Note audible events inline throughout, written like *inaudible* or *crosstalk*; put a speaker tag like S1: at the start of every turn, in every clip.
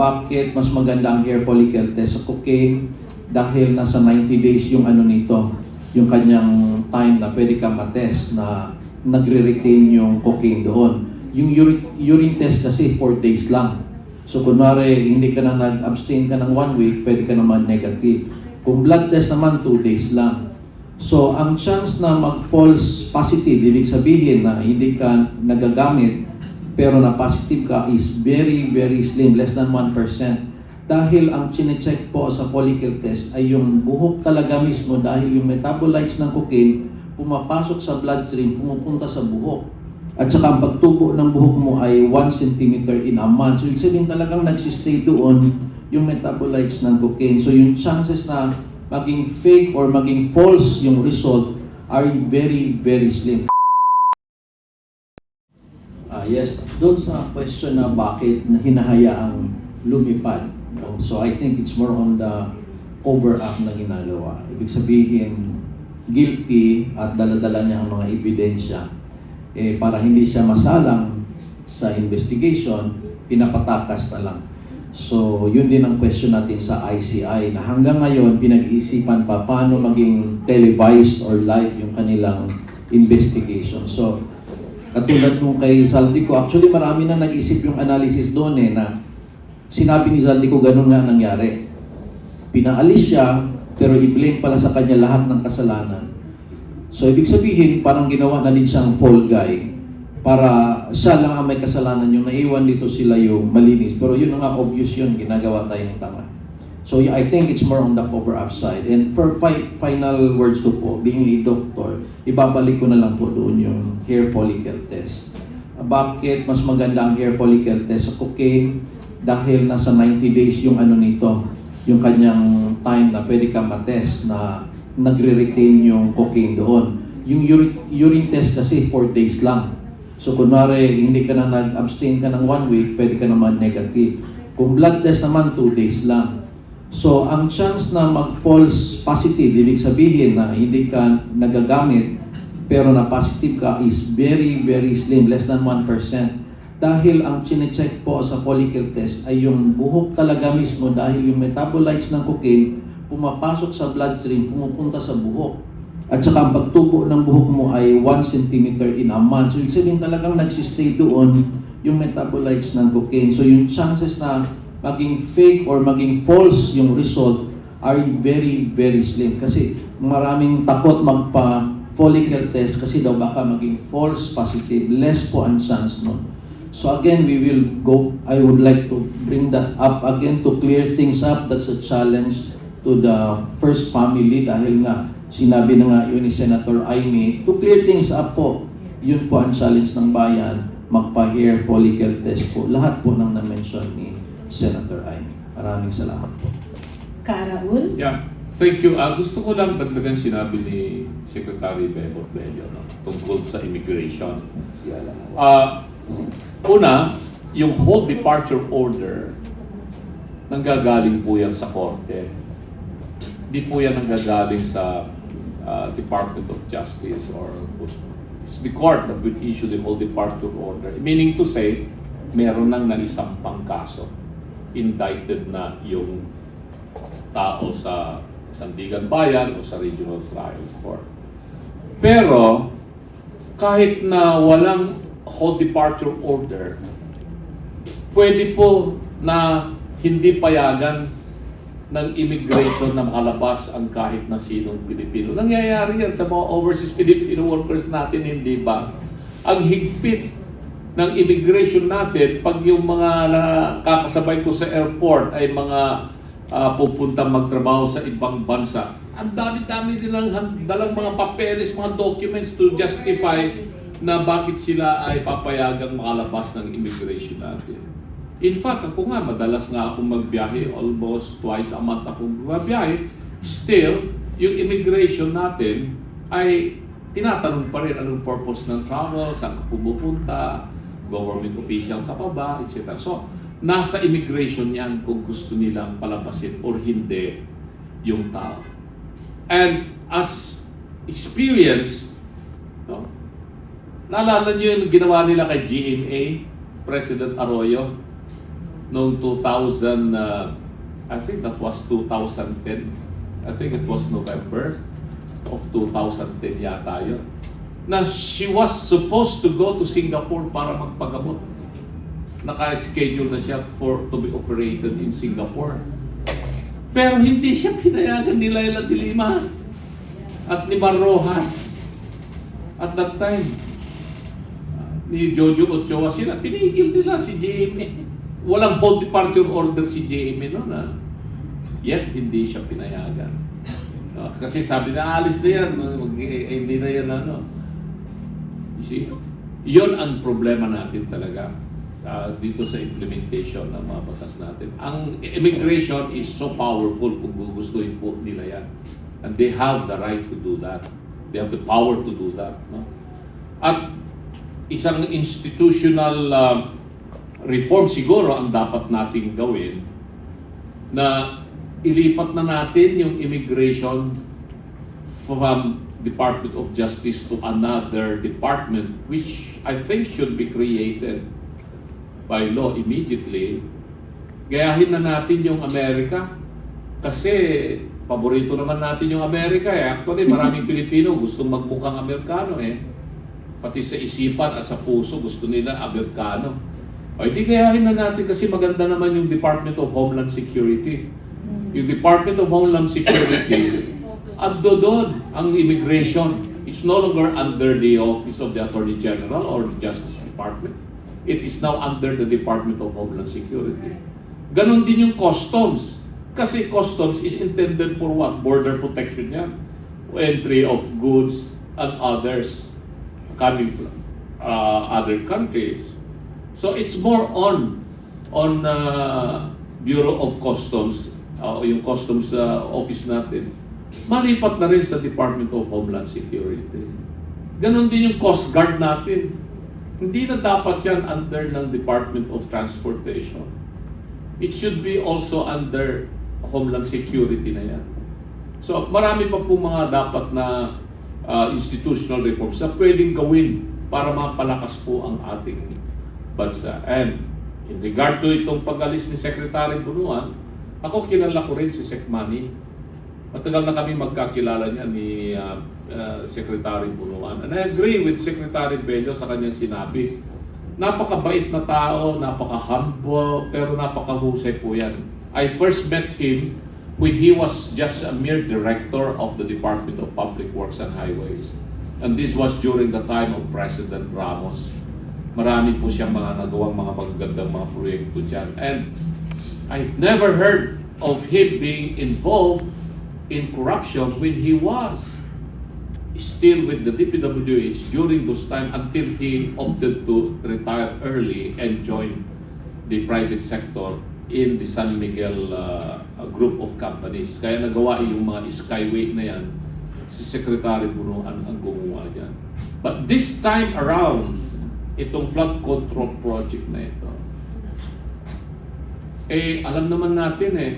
S1: bakit mas maganda ang hair follicle test sa cocaine dahil nasa 90 days yung ano nito, yung kanyang time na pwede ka matest na nagre-retain yung cocaine doon. Yung uri- urine test kasi 4 days lang. So kunwari, hindi ka na nag-abstain ka ng 1 week, pwede ka naman negative. Kung blood test naman, 2 days lang. So ang chance na mag-false positive, ibig sabihin na hindi ka nagagamit, pero na positive ka is very, very slim, less than 1%. Dahil ang chinecheck po sa follicle test ay yung buhok talaga mismo dahil yung metabolites ng cocaine pumapasok sa bloodstream, pumupunta sa buhok. At saka ang pagtubo ng buhok mo ay 1 cm in a month. So, ibig sabihin talagang nagsistay doon yung metabolites ng cocaine. So, yung chances na maging fake or maging false yung result are very, very slim. Yes, doon sa question na bakit na hinahayaang lumipad. no? So I think it's more on the cover up na ginagawa. Ibig sabihin, guilty at daladala niya ang mga ebidensya. Eh, para hindi siya masalang sa investigation, pinapatakas na lang. So, yun din ang question natin sa ICI na hanggang ngayon pinag-iisipan pa paano maging televised or live yung kanilang investigation. So, katulad nung kay Saldico, actually marami na nag-isip yung analysis doon eh na sinabi ni Saldico ganun nga nangyari. Pinaalis siya, pero i-blame pala sa kanya lahat ng kasalanan. So ibig sabihin, parang ginawa na din siyang fall guy para siya lang ang may kasalanan yung naiwan dito sila yung malinis. Pero yun nga obvious yun, ginagawa tayong tama. So I think it's more on the cover up side. And for fi- final words ko po, being a doctor, ibabalik ko na lang po doon yung hair follicle test. Bakit mas maganda ang hair follicle test sa cocaine? Dahil nasa 90 days yung ano nito, yung kanyang time na pwede ka matest na nagre-retain yung cocaine doon. Yung uri- urine test kasi 4 days lang. So kunwari, hindi ka na nag-abstain ka ng 1 week, pwede ka naman negative. Kung blood test naman, 2 days lang. So ang chance na mag-false positive, ibig sabihin na hindi ka nagagamit, pero na positive ka is very, very slim, less than 1%. Dahil ang chinecheck po sa follicle test ay yung buhok talaga mismo dahil yung metabolites ng cocaine pumapasok sa bloodstream, pumupunta sa buhok. At saka ang pagtubo ng buhok mo ay 1 cm in a month. So, ibig sabihin talagang nagsistay doon yung metabolites ng cocaine. So, yung chances na maging fake or maging false yung result are very, very slim. Kasi maraming takot magpa follicle test kasi daw baka maging false positive. Less po ang chance nun. So again, we will go, I would like to bring that up again to clear things up. That's a challenge to the first family dahil nga sinabi na nga yun ni Senator Aimee to clear things up po. Yun po ang challenge ng bayan, magpa-hair follicle test po. Lahat po ng na-mention ni Senator Aimee. Maraming salamat po.
S2: Karaul?
S3: Yeah, thank you. Ah, gusto ko lang dagdagan sinabi ni Secretary Bebo Bello no, tungkol sa immigration. Ah, una, yung whole departure order nanggagaling po yan sa korte. Hindi po yan nanggagaling sa ah, Department of Justice or it's the court that will issue the whole departure order. Meaning to say, meron nang naisampang kaso. Indicted na yung tao sa Sandigan Bayan o sa Regional Trial Court. Pero, kahit na walang whole departure order, pwede po na hindi payagan ng immigration na makalabas ang kahit na sinong Pilipino. Nangyayari yan sa mga overseas Filipino workers natin, hindi ba? Ang higpit ng immigration natin, pag yung mga nakakasabay ko sa airport ay mga ah, pupunta magtrabaho sa ibang bansa, ang dami-dami nilang han- dalang mga papeles, mga documents to justify na bakit sila ay papayagang makalabas ng immigration natin. In fact, ako nga, madalas nga akong magbiyahe, almost twice a month akong magbiyahe. Still, yung immigration natin ay tinatanong pa rin anong purpose ng travel, saan ka pumupunta, government official ka pa ba, etc. So, nasa immigration yan kung gusto nilang palabasin or hindi yung tao. And as experience, no, naalala niyo yung ginawa nila kay GMA, President Arroyo, noong 2000, uh, I think that was 2010. I think it was November of 2010 yata yun. Na she was supposed to go to Singapore para magpagamot. Naka-schedule na siya for to be operated in Singapore. Pero hindi siya pinayagan ni Laila de Lima at ni Mar Rojas at that time ni Jojo Ochoa sila, pinigil nila si JMA. Walang bold departure order si JMA no na. Yet, hindi siya pinayagan. No, kasi sabi na, alis na yan, eh, hindi na yan ano. You see? Yun ang problema natin talaga ah, dito sa implementation ng mga batas natin. Ang immigration is so powerful kung gugustuhin po nila yan. And they have the right to do that. They have the power to do that. No? At isang institutional um, reform siguro ang dapat nating gawin na ilipat na natin yung immigration from Department of Justice to another department which I think should be created by law immediately. Gayahin na natin yung Amerika kasi paborito naman natin yung Amerika eh. Actually, maraming *laughs* Pilipino gustong magmukhang Amerikano eh pati sa isipan at sa puso gusto nila Amerikano. O hindi gayahin na natin kasi maganda naman yung Department of Homeland Security. Yung Department of Homeland Security, *coughs* ando ang immigration. It's no longer under the Office of the Attorney General or the Justice Department. It is now under the Department of Homeland Security. Ganon din yung customs. Kasi customs is intended for what? Border protection yan. Entry of goods and others coming from uh, other countries. So it's more on on uh, Bureau of Customs, uh, yung customs uh, office natin. Malipat na rin sa Department of Homeland Security. Ganon din yung Coast Guard natin. Hindi na dapat yan under ng Department of Transportation. It should be also under Homeland Security na yan. So marami pa po mga dapat na uh, institutional reforms na pwedeng gawin para mapalakas po ang ating bansa. And in regard to itong pag-alis ni Secretary Bunuan, ako kilala ko rin si Sec Manny. Matagal na kami magkakilala niya ni uh, uh, Secretary Bunuan. And I agree with Secretary Bello sa kanyang sinabi. Napakabait na tao, napaka-humble, pero napakahusay po yan. I first met him when he was just a mere director of the Department of Public Works and Highways. And this was during the time of President Ramos. Marami po siyang mga nagawang mga magagandang mga proyekto dyan. And I've never heard of him being involved in corruption when he was still with the DPWH during those time until he opted to retire early and join the private sector in the San Miguel uh, group of companies. Kaya nagawa yung mga skyway na yan, si Secretary Bunuan ang gumawa dyan. But this time around, itong flood control project na ito, eh, alam naman natin eh,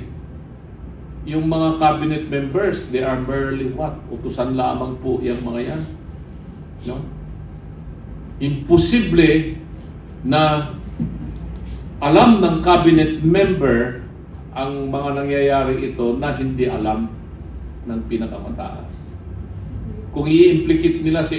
S3: yung mga cabinet members, they are merely what? Utusan lamang po yung mga yan. No? Imposible na alam ng cabinet member ang mga nangyayari ito na hindi alam ng pinakamataas. Kung i-implicate nila si